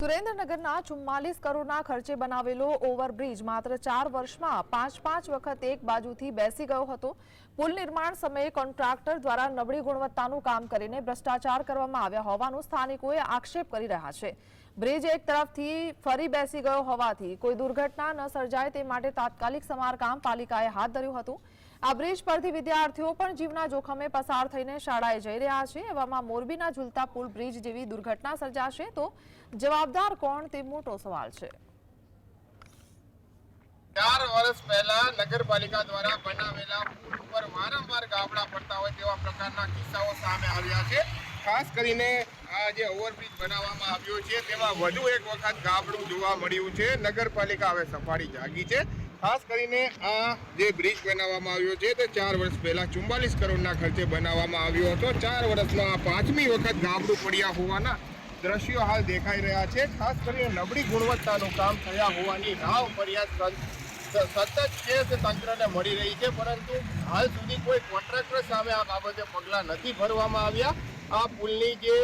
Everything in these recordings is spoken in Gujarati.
સુરેન્દ્રનગરના ચુમ્માલીસ કરોડના ખર્ચે બનાવેલો ઓવરબ્રિજ માત્ર ચાર વર્ષમાં પાંચ પાંચ વખત એક બાજુથી બેસી ગયો હતો. પુલ નિર્માણ સમયે કોન્ટ્રાક્ટર દ્વારા નબળી ગુણવત્તાનું કામ કરીને ભ્રષ્ટાચાર કરવામાં આવ્યા હોવાનું સ્થાનિકોએ આક્ષેપ કરી રહ્યા છે. બ્રિજ એક તરફથી ફરી બેસી ગયો હોવાથી કોઈ દુર્ઘટના ન સર્જાય તે માટે તાત્કાલિક સમારકામ પાલિકાએ હાથ ધર્યું હતું. આ બ્રિજ પરથી વિદ્યાર્થીઓ પણ જીવના જોખમે પસાર થઈને શાળાએ જઈ રહ્યા છે. એવામાં મોરબીના ઝૂલતા પુલ બ્રિજ જેવી દુર્ઘટના સર્જાશે તો જવાબદાર કોણ તે મોટો સવાલ છે. ચાર વર્ષ પહેલા નગરપાલિકા દ્વારા બનાવેલા પુલ ઉપર વારંવાર ગાબડા પડતા હોય તેવા પ્રકારના કિસ્સાઓ સામે આવ્યા છે. ખાસ કરીને આ જે ઓવરબ્રિજ બનાવવામાં આવ્યો છે, તેમાં વધુ એક વખત ગાબડું જોવા મળ્યું છે. નગરપાલિકા હવે સફાળી જાગી છે. ખાસ કરીને આ જે બ્રિજ બનાવવામાં આવ્યો છે તે ચાર વર્ષ પહેલા ચુમ્માલીસ કરોડના ખર્ચે બનાવવામાં આવ્યો હતો. ચાર વર્ષમાં આ પાંચમી વખત ગાબડું પડ્યા હોવાના દ્રશ્યો હાલ દેખાઈ રહ્યા છે. ખાસ કરીને નબળી ગુણવત્તાનું કામ થયા હોવાની રાવ ફરિયાદ સતત છે તે તંત્રને મળી રહી છે. પરંતુ હાલ સુધી કોઈ કોન્ટ્રાક્ટર સામે આ બાબતે પગલાં નથી ભરવામાં આવ્યા. આ પુલની જે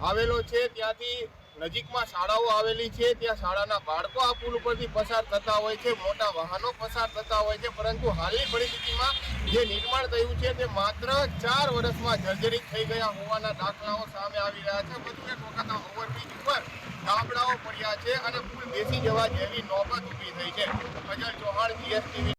આવેલો છે ત્યાંથી નજીકમાં શાળાઓ આવેલી છે, ત્યાં શાળાના બાળકો આ પુલ ઉપરથી પસાર થતા હોય છે, મોટા વાહનો પસાર થતા હોય છે, પરંતુ હાલની પરિસ્થિતિમાં જે નિર્માણ થયું છે તે માત્ર ચાર વર્ષમાં જર્જરિત થઈ ગયા હોવાના દાખલાઓ સામે આવી રહ્યા છે. વધુ એક વખત ઓવરબ્રિજ ઉપર ગામડાઓ પડ્યા છે અને પુલ બેસી જવા જેવી નોબત ઊભી થઈ છે. અજય ચૌહાણ જીએસટીવી